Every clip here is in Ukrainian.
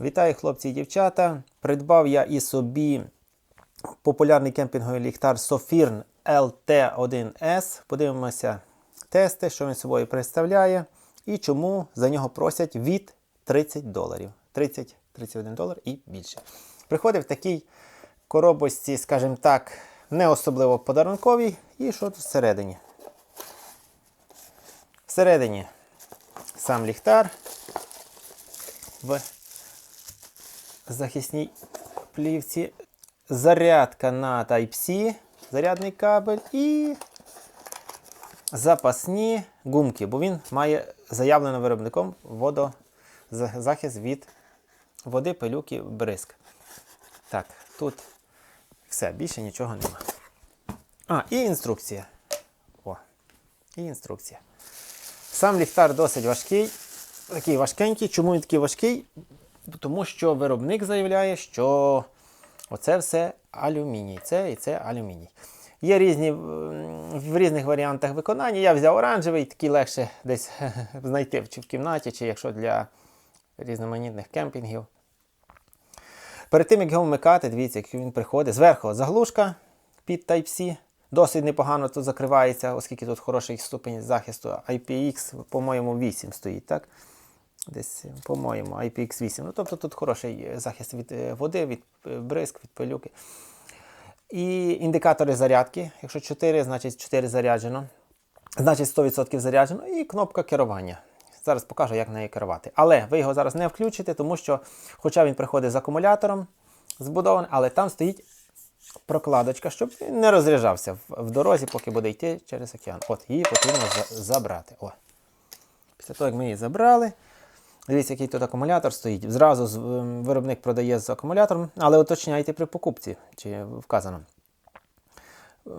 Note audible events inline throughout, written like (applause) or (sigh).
Вітаю, хлопці і дівчата. Придбав я і собі популярний кемпінговий ліхтар Sofirn LT1S. Подивимося тести, що він собою представляє і чому за нього просять від 30 доларів. 30-31 долар і більше. Приходив в такій коробочці, скажімо так, не особливо подарунковій. І що тут всередині? Всередині сам ліхтар в захисній плівці, зарядка на Type-C, зарядний кабель і запасні гумки, бо він має заявлено виробником водозахист від води, пилюки, бризк. Так, тут все, більше нічого нема. А, і інструкція. О, і інструкція. Сам ліхтар досить важкий, такий важкенький. Чому він такий важкий? Тому що виробник заявляє, що оце все алюміній. Це і це алюміній. Є різні в різних варіантах виконання. Я взяв оранжевий, такий легше десь (laughs) знайти чи в кімнаті, чи якщо для різноманітних кемпінгів. Перед тим, як його вмикати, дивіться, як він приходить. Зверху заглушка під Type-C. Досить непогано тут закривається, оскільки тут хороший ступень захисту. IPX, по-моєму, 8 стоїть, так? Десь, по-моєму, IPX 8. Ну, тобто тут хороший е, захист від е, води, від е, бризк, від пилюки. І індикатори зарядки. Якщо 4, значить 4 заряджено. Значить 100% заряджено. І кнопка керування. Зараз покажу, як нею керувати. Але ви його зараз не включите, тому що, хоча він приходить з акумулятором збудований, але там стоїть прокладочка, щоб він не розряджався в дорозі, поки буде йти через океан. От, її потрібно забрати. О. Після того, як ми її забрали, дивіться, який тут акумулятор стоїть. Зразу ем, виробник продає з акумулятором, але уточняйте при покупці, чи вказано. Е,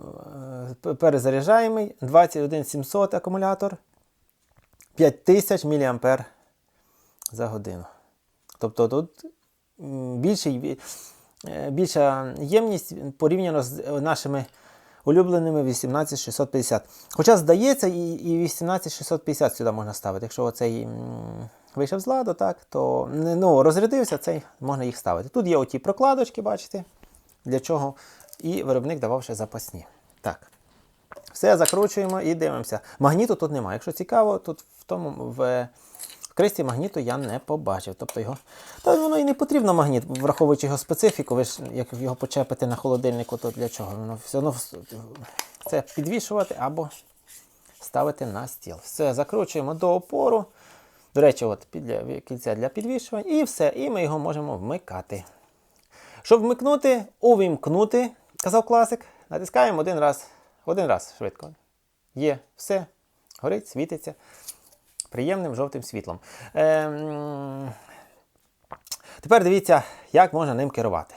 п- Перезаряджаємий 21700 акумулятор, 5000 мА за годину. Тобто тут більший, е, більша ємність порівняно з е, нашими улюбленими 18650. Хоча, здається, і, і 18650 сюди можна ставити. Якщо оцей вийшов з ладу, так, то ну, розрядився, цей можна їх ставити. Тут є оті прокладочки, бачите, для чого. І виробник давав ще запасні. Так. Все закручуємо і дивимося. Магніту тут немає. Якщо цікаво, тут в тому в кристі магніту я не побачив. Тобто його. Та воно і не потрібно магніт, враховуючи його специфіку, ви ж як його почепите на холодильнику, то для чого? Воно все одно це підвішувати або ставити на стіл. Все, закручуємо до опору. До речі, от для, кільця для підвішування, і все. І ми його можемо вмикати. Щоб вмикнути, увімкнути, казав класик, натискаємо один раз. Один раз швидко. Є, все, горить, світиться приємним жовтим світлом. Ем, Тепер дивіться, як можна ним керувати.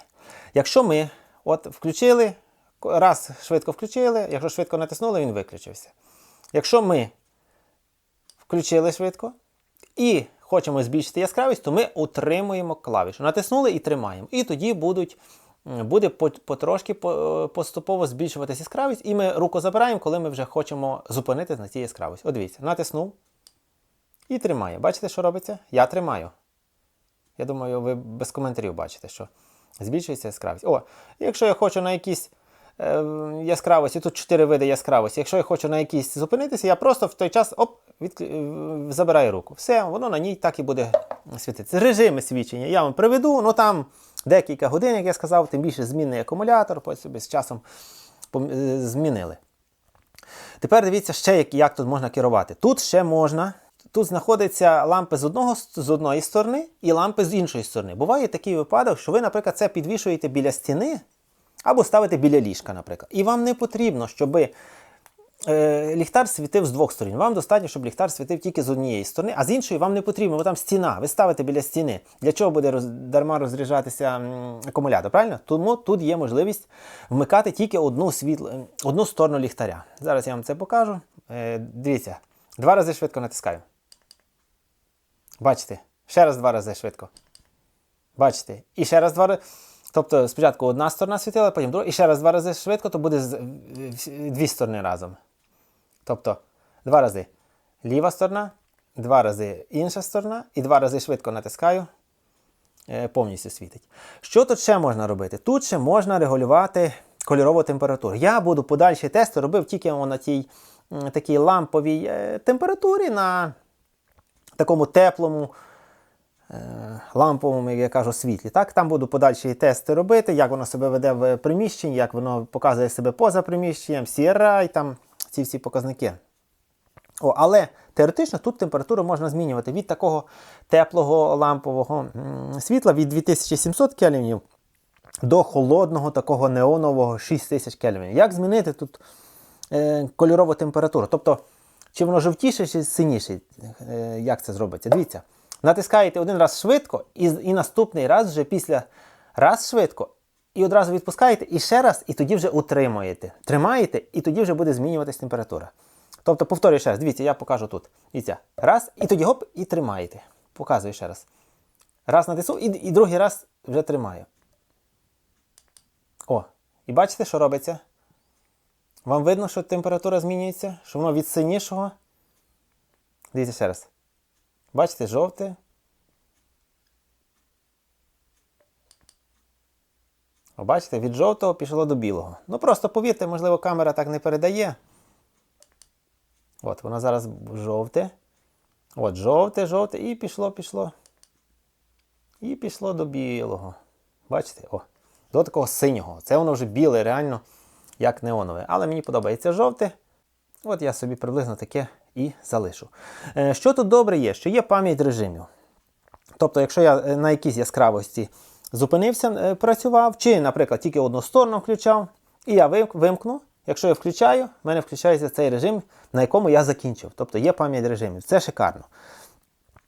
Якщо ми от включили, раз швидко включили, якщо швидко натиснули, він виключився. Якщо ми включили швидко і хочемо збільшити яскравість, то ми утримуємо клавішу. Натиснули і тримаємо. І тоді будуть, буде потрошки поступово збільшуватися яскравість, і ми руку забираємо, коли ми вже хочемо зупинитись на цій яскравості. От дивіться, натиснув і тримає. Бачите, що робиться? Я тримаю. Я думаю, ви без коментарів бачите, що збільшується яскравість. О, якщо я хочу на якісь яскравості, тут чотири види яскравості. Якщо я хочу на якісь зупинитися, я просто в той час оп, від, забираю руку. Все, воно на ній так і буде світитися. Режими свідчення я вам приведу, ну там декілька годин, як я сказав, тим більше змінний акумулятор, потім з часом е, змінили. Тепер дивіться ще, як, як тут можна керувати. Тут ще можна. Тут знаходяться лампи з, одного, з одної сторони і лампи з іншої сторони. Буває такий випадок, що ви, наприклад, це підвішуєте біля стіни або ставите біля ліжка, наприклад. І вам не потрібно, щоб е, ліхтар світив з двох сторін. Вам достатньо, щоб ліхтар світив тільки з однієї сторони, а з іншої вам не потрібно, бо там стіна. Ви ставите біля стіни. Для чого буде роз, дарма розряджатися акумулятор? Правильно? Тому тут є можливість вмикати тільки одну, світло, одну сторону ліхтаря. Зараз я вам це покажу. Е, дивіться, два рази швидко натискаю. Бачите? Ще раз два рази швидко. Бачите? І ще раз два рази. Тобто спочатку одна сторона світила, потім друга, і ще раз два рази швидко, то буде дві сторони разом. Тобто два рази ліва сторона, два рази інша сторона, і два рази швидко натискаю. е, повністю світить. Що тут ще можна робити? Тут ще можна регулювати кольорову температуру. Я буду подальші тести робив тільки на тій такій ламповій е, температурі, на такому теплому. Е, Ламповому, як я кажу, світлі. Так? Там буду подальші тести робити, як воно себе веде в приміщенні, як воно показує себе поза приміщенням, CRI, там ці всі показники. О, але теоретично тут температуру можна змінювати від такого теплого лампового світла від 2700 кельвінів до холодного такого неонового 6000 кельвінів. Як змінити тут е, кольорову температуру? Тобто, чи воно жовтіше, чи синіше? Е, як це зробиться? Дивіться, натискаєте один раз швидко, і, і наступний раз вже після раз швидко, і одразу відпускаєте, і ще раз, і тоді вже утримуєте. Тримаєте, і тоді вже буде змінюватись температура. Тобто, повторюю ще раз, дивіться, я покажу тут. Дивіться, раз, і тоді гоп, і тримаєте. Показую ще раз. Раз натисну, і, і другий раз вже тримаю. О, і бачите, що робиться? Вам видно, що температура змінюється, що воно від синішого. Дивіться ще раз. Бачите, жовте. О, бачите, від жовтого пішло до білого. Ну просто повірте, можливо, камера так не передає. От, воно зараз жовте. От, жовте, жовте, і пішло, пішло. І пішло до білого. Бачите? О, до такого синього. Це воно вже біле, реально, як неонове. Але мені подобається жовте. От я собі приблизно таке і залишу. Е, що тут добре є? Що є пам'ять режимів. Тобто, якщо я е, на якійсь яскравості зупинився, е, працював, чи, наприклад, тільки одну сторону включав, і я вимкну. Якщо я включаю, в мене включається цей режим, на якому я закінчив. Тобто є пам'ять режимів. Це шикарно.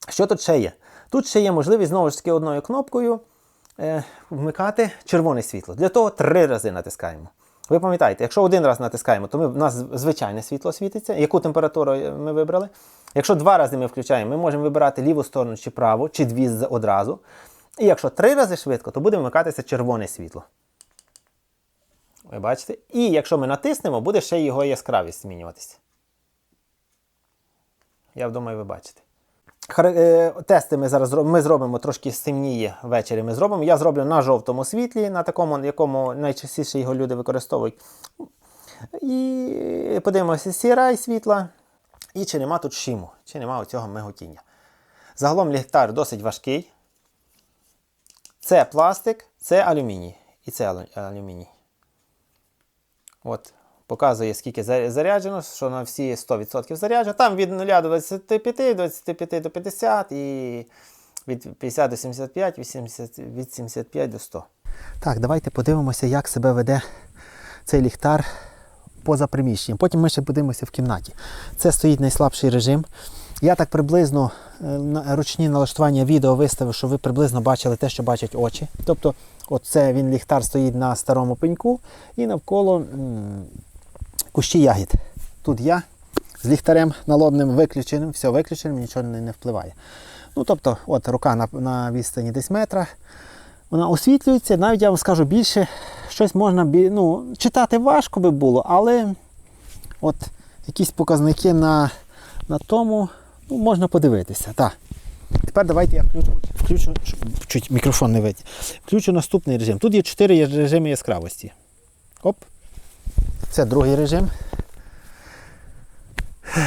Що тут ще є? Тут ще є можливість знову ж таки одною кнопкою е, вмикати червоне світло. Для того три рази натискаємо. Ви пам'ятаєте, якщо один раз натискаємо, то ми, в нас звичайне світло світиться, яку температуру е, ми вибрали. Якщо два рази ми включаємо, ми можемо вибирати ліву сторону чи праву, чи дві одразу. І якщо три рази швидко, то буде вмикатися червоне світло. Ви бачите? І якщо ми натиснемо, буде ще його яскравість змінюватися. Я думаю, ви бачите. Е, Тести ми зараз ми зробимо трошки симніє ввечері. Ми зробимо. Я зроблю на жовтому світлі, на такому, якому найчастіше його люди використовують. І подивимося CRI світла. І чи нема тут шиму, чи нема оцього миготіння. Загалом ліхтар досить важкий. Це пластик, це алюміній. І це алюміній. От, показує, скільки заряджено, що на всі 100% заряджено. Там від 0 до 25, 25 до 50 і від 50 до 75, 80, від 75 до 100. Так, давайте подивимося, як себе веде цей ліхтар поза приміщенням. Потім ми ще подивимося в кімнаті. Це стоїть найслабший режим. Я так приблизно е, ручні налаштування відео виставив, щоб ви приблизно бачили те, що бачать очі. Тобто, оце він ліхтар стоїть на старому пеньку і навколо кущі ягід. Тут я з ліхтарем налобним виключеним, все виключеним, нічого не, не впливає. Ну, тобто, от рука на, на відстані десь метра. Вона освітлюється, навіть я вам скажу більше, щось можна ну, читати важко би було, але от якісь показники на, на тому ну, можна подивитися. Так. Тепер давайте я включу, включу чуть мікрофон не вийде. Включу наступний режим. Тут є чотири режими яскравості. Оп. Це другий режим.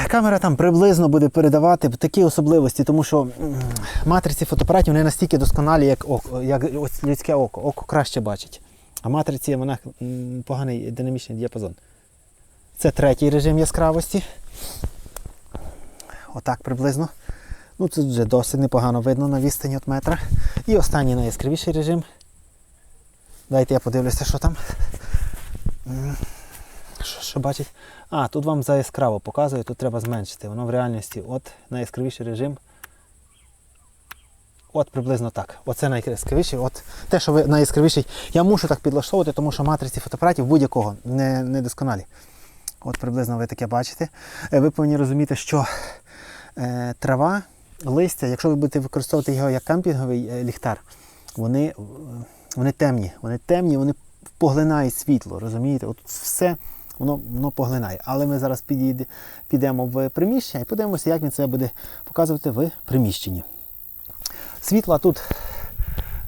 Камера там приблизно буде передавати такі особливості, тому що матриці фотоапаратів не настільки досконалі, як, око, як людське око. Око краще бачить. А матриці вона поганий динамічний діапазон. Це третій режим яскравості. Отак приблизно. Ну, це вже досить непогано видно на відстані від метра. І останній найяскравіший режим. Дайте я подивлюся, що там. Що, що бачить? А, тут вам за яскраво показує, тут треба зменшити. Воно в реальності от найяскравіший режим. От приблизно так. Оце найяскравіший. От те, що ви найяскравіший, я мушу так підлаштовувати, тому що матриці фотоапаратів будь-якого не, не досконалі. От приблизно ви таке бачите. Е, Ви повинні розуміти, що е, трава, листя, якщо ви будете використовувати його як кемпінговий е, ліхтар, вони, е, вони темні. Вони темні, вони поглинають світло. Розумієте? От все воно, воно поглинає. Але ми зараз підійде, підемо в приміщення і подивимося, як він себе буде показувати в приміщенні. Світла тут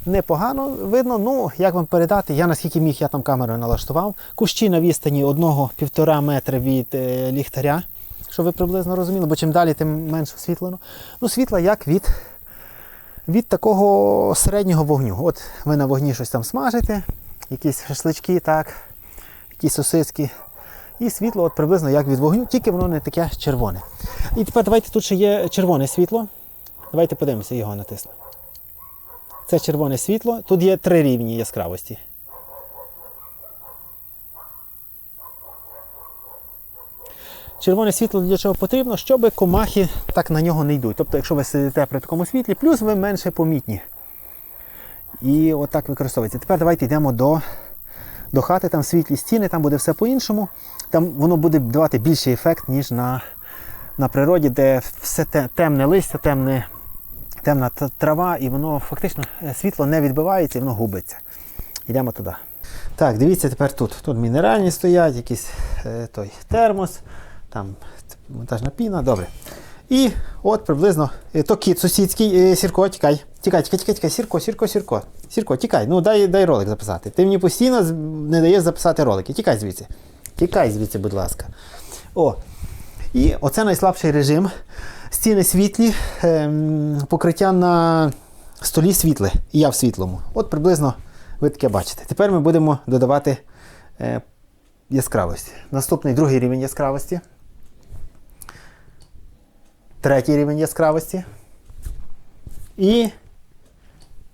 непогано видно. Ну, як вам передати, я наскільки міг, я там камерою налаштував. Кущі на відстані 1-1,5 метра від е, ліхтаря, щоб ви приблизно розуміли, бо чим далі, тим менш освітлено. Ну, світла як від, від такого середнього вогню. От ви на вогні щось там смажите, якісь шашлички, так, якісь сосиски. І світло от приблизно як від вогню, тільки воно не таке червоне. І тепер давайте тут ще є червоне світло. Давайте подивимося, його натисну. Це червоне світло. Тут є три рівні яскравості. Червоне світло для чого потрібно, щоб комахи так на нього не йдуть. Тобто, якщо ви сидите при такому світлі, плюс ви менше помітні. І отак використовується. Тепер давайте йдемо до, до хати, там світлі стіни, там буде все по-іншому. Там воно буде давати більший ефект, ніж на, на природі, де все те- темне листя, темне, темна трава, і воно фактично е, світло не відбивається і воно губиться. Йдемо туди. Так, дивіться тепер тут. Тут мінеральні стоять, якийсь е, той термос, там монтажна піна, добре. І от приблизно е, то кіт сусідський, Сірко, тікай. Тікай, тікай, тікай, тікай, Сірко, Сірко, Сірко. Сірко, тікай, ну дай, дай ролик записати. Ти мені постійно не даєш записати ролики. Тікай звідси. Тікай звідси, будь ласка. О. І оце найслабший режим. Стіни світлі, ем, покриття на столі світле. І я в світлому. От приблизно ви таке бачите. Тепер ми будемо додавати е, яскравості. Наступний другий рівень яскравості. Третій рівень яскравості. І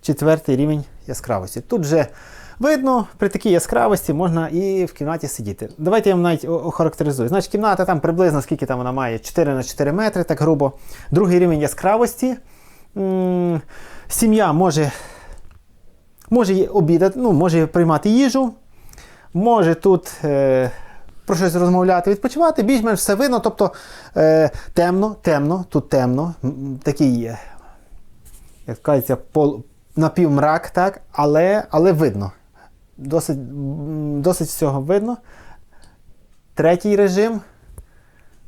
четвертий рівень яскравості. Тут вже видно, при такій яскравості можна і в кімнаті сидіти. Давайте я вам навіть охарактеризую. Значить, кімната там приблизно скільки там вона має? 4 на 4 метри, так грубо. Другий рівень яскравості. Сім'я може, може обідати, ну, може приймати їжу, може тут. Е, про щось розмовляти, відпочивати, більш-менш все видно, тобто е, темно, темно, тут темно, такий, е, як кажеться, пол, напівмрак, так, але, але видно. Досить, досить всього видно. Третій режим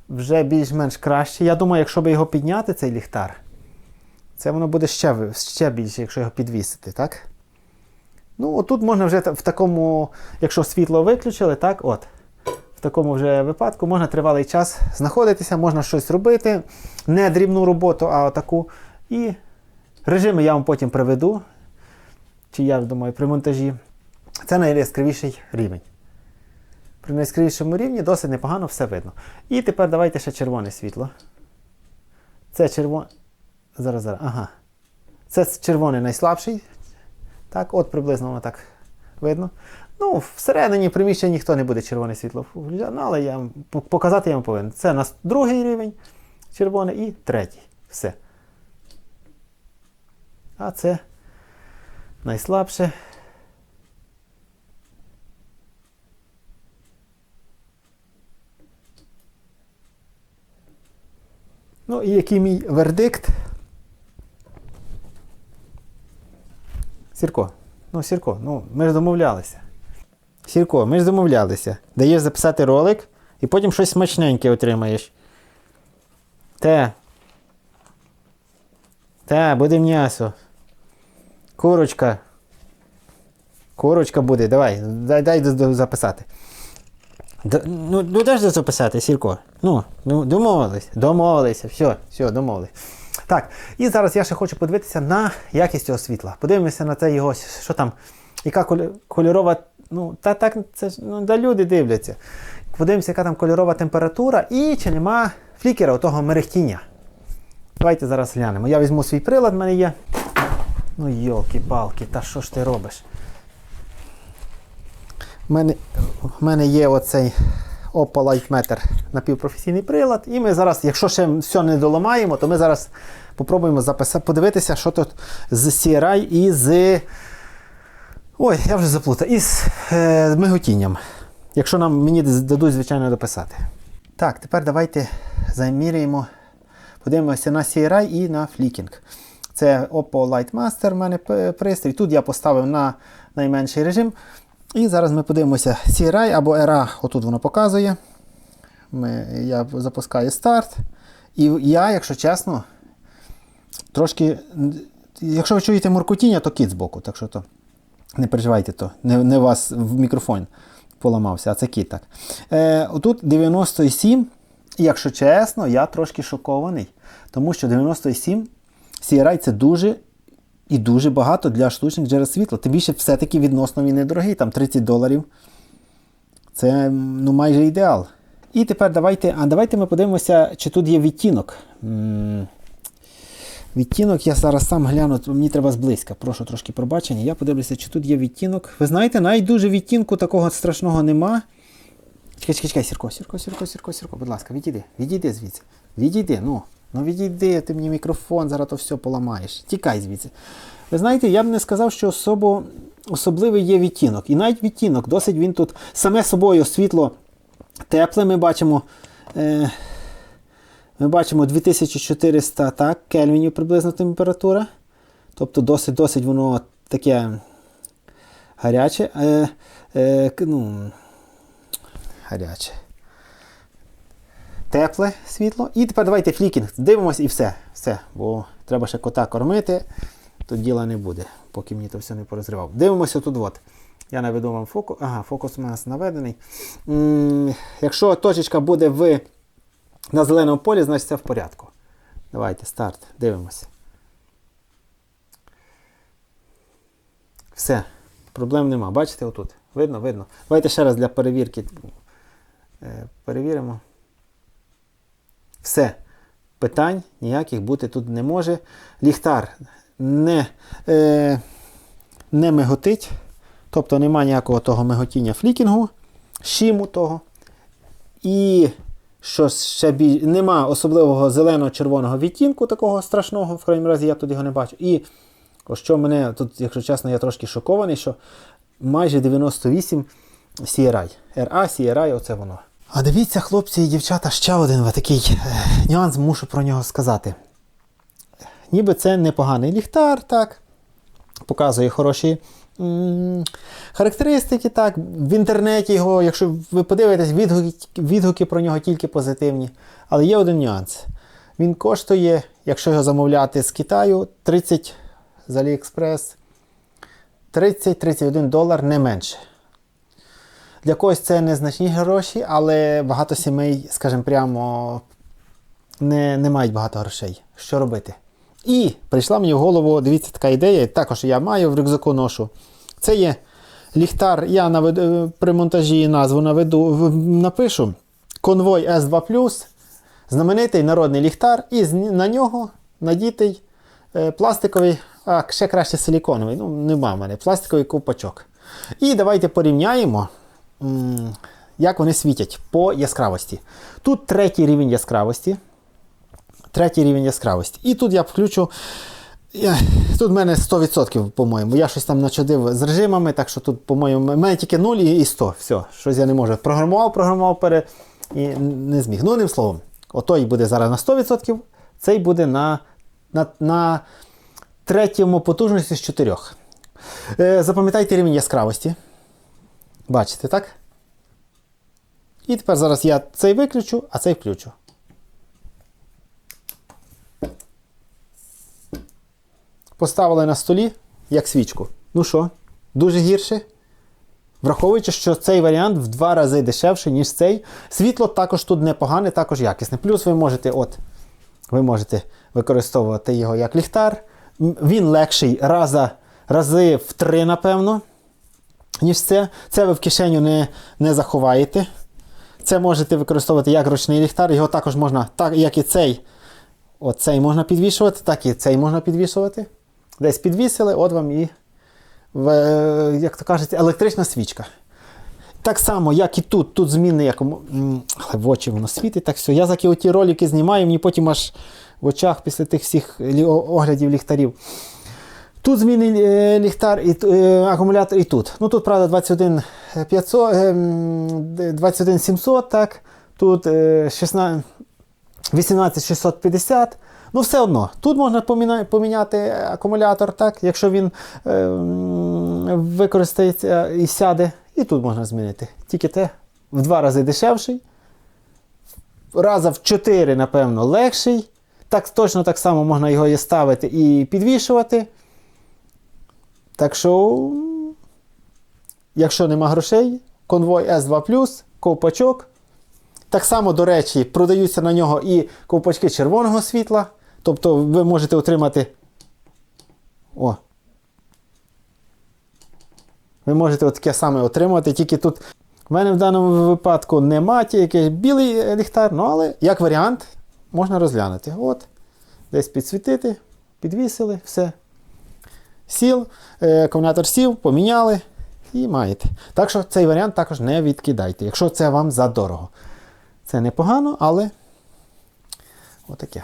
вже більш-менш кращий. Я думаю, якщо би його підняти, цей ліхтар, це воно буде ще, ще більше, якщо його підвісити, так? Ну, отут можна вже в такому, якщо світло виключили, так, от. В такому вже випадку можна тривалий час знаходитися, можна щось робити, не дрібну роботу, а отаку. І режими я вам потім приведу, чи я думаю, при монтажі. Це найяскравіший рівень. При найяскравішому рівні досить непогано все видно. І тепер давайте ще червоне світло. Це червоне. Зараз, зараз. Ага. Це червоний найслабший. Так, от приблизно воно так видно. Ну, всередині приміщення ніхто не буде червоне світло ну, але я показати я вам повинен. Це у нас другий рівень червоне і третій. Все. А це найслабше. Ну і який мій вердикт? Сірко, ну Сірко, ну ми ж домовлялися. Сірко, ми ж домовлялися. Даєш записати ролик і потім щось смачненьке отримаєш. Те. Те, буде м'ясо. Курочка. Курочка буде, давай, дай, дай записати. Д- ну, ну дай ж записати, Сірко. Ну, ну, домовились, домовилися, все, все, домовились. Так, і зараз я ще хочу подивитися на якість цього світла. Подивимося на це його, що там, яка кольорова. Ну, та так, це ж ну, да люди дивляться. Подивимося, яка там кольорова температура і чи нема флікера, того мерехтіння. Давайте зараз глянемо. Я візьму свій прилад, в мене є. Ну, йолки-палки, та що ж ти робиш? У мене, в мене є оцей Oppo Lightmeter напівпрофесійний прилад. І ми зараз, якщо ще все не доламаємо, то ми зараз попробуємо записати, подивитися, що тут з CRI і з. Ой, я вже заплутав. Із е, миготінням. Якщо нам мені дадуть, звичайно, дописати. Так, тепер давайте заміряємо, подивимося на CRI і на Flicking. Це Oppo Lightmaster в мене пристрій. Тут я поставив на найменший режим. І зараз ми подивимося CRI або ERA, отут воно показує. Ми, я запускаю старт. І я, якщо чесно, трошки, якщо ви чуєте муркотіння, то кіт збоку, так що то не переживайте, то не, не у вас в мікрофон поламався, а це кіт так. Е, отут 97. І якщо чесно, я трошки шокований, тому що 97 CRI це дуже і дуже багато для штучних джерел світла. Тим більше все-таки відносно він недорогий, там 30 доларів. Це ну, майже ідеал. І тепер давайте, а давайте ми подивимося, чи тут є відтінок. Відтінок я зараз сам гляну, мені треба зблизька. Прошу трошки пробачення. Я подивлюся, чи тут є відтінок. Ви знаєте, навіть дуже відтінку такого страшного нема. Чекай, чекай, чекай, Сірко, Сірко, Сірко, Сірко, Сірко, будь ласка, відійди, відійди звідси. Відійди, ну. Ну відійди, ти мені мікрофон, зараз то все поламаєш. Тікай звідси. Ви знаєте, я б не сказав, що особо, особливий є відтінок. І навіть відтінок, досить він тут саме собою світло тепле, ми бачимо. Е, ми бачимо 2400 так, кельвінів приблизно температура. Тобто досить-досить воно таке гаряче. Е, е, ну, гаряче. Тепле світло. І тепер давайте флікінг. Дивимось і все. Все. Бо треба ще кота кормити. Тут діла не буде, поки мені то все не порозривав. Дивимося тут. от. Я наведу вам фокус. Ага, фокус у нас наведений. М, якщо точечка буде в, на зеленому полі, значить це в порядку. Давайте, старт. Дивимося. Все. Проблем нема. Бачите отут? Видно, видно. Давайте ще раз для перевірки е, перевіримо. Все. Питань ніяких бути тут не може. Ліхтар не, е, не миготить. Тобто нема ніякого того миготіння флікінгу, шіму того. І що ще біль... нема особливого зелено-червоного відтінку, такого страшного, в крайній разі я тут його не бачу. І що мене тут, якщо чесно, я трошки шокований, що майже 98 CRI. RA, CRI, оце воно. А дивіться, хлопці і дівчата, ще один ви такий е, нюанс, мушу про нього сказати. Ніби це непоганий ліхтар, так. Показує хороші м, характеристики, так. В інтернеті його, якщо ви подивитесь, відгуки, відгуки про нього тільки позитивні. Але є один нюанс. Він коштує, якщо його замовляти з Китаю, 30 з AliExpress, 30-31 долар не менше. Для когось це незначні гроші, але багато сімей, скажімо прямо, не, не мають багато грошей. Що робити? І прийшла мені в голову, дивіться, така ідея, також я маю в рюкзаку ношу. Це є ліхтар, я наведу, е, при монтажі назву наведу, напишу конвой S2 знаменитий народний ліхтар, і на нього надітий е, пластиковий, а ще краще силіконовий, ну нема в мене, пластиковий ковпачок. І давайте порівняємо, як вони світять по яскравості. Тут третій рівень яскравості. Третій рівень яскравості. І тут я включу. Тут в мене 100%, по-моєму. Я щось там начудив з режимами, так що тут, по-моєму, в мене тільки 0 і і 100. Все, щось я не можу. Програмував, програмував пере і не зміг. Ну, одним словом, отой буде зараз на 100%, цей буде на, на, на третьому потужності з 4. Е, запам'ятайте рівень яскравості. Бачите, так? І тепер зараз я цей виключу, а цей включу. Поставили на столі, як свічку. Ну що, дуже гірше? Враховуючи, що цей варіант в два рази дешевший, ніж цей. Світло також тут непогане, також якісне. Плюс ви можете, от, ви можете використовувати його як ліхтар. Він легший раза, рази в три, напевно, ніж це. Це ви в кишеню не, не заховаєте. Це можете використовувати як ручний ліхтар. Його також можна, так як і цей. Оцей можна підвішувати, так і цей можна підвішувати. Десь підвісили, от вам і, як то кажуть, електрична свічка. Так само, як і тут, тут змінне, як в очі воно світить, так все. Я заки оті ролики знімаю, мені потім аж в очах після тих всіх оглядів ліхтарів. Тут змінний е, ліхтар, і, е, акумулятор і тут. Ну тут, правда, 21 500, е, 21 700, так. Тут е, 16, 18650. Ну, все одно, тут можна поміняти акумулятор, так, якщо він е, використається і сяде, і тут можна змінити. Тільки те в два рази дешевший, раза в чотири, напевно, легший. Так, точно так само можна його і ставити і підвішувати. Так що, якщо нема грошей, конвой S2, ковпачок. Так само, до речі, продаються на нього і ковпачки червоного світла. Тобто ви можете отримати. О. Ви можете от таке саме отримати, тільки тут в мене в даному випадку нема тільки білий ліхтар, ну але як варіант можна розглянути. От, десь підсвітити, підвісили, все. Сіл, е, акумулятор сів, поміняли і маєте. Так що цей варіант також не відкидайте, якщо це вам задорого. Це непогано, але отаке.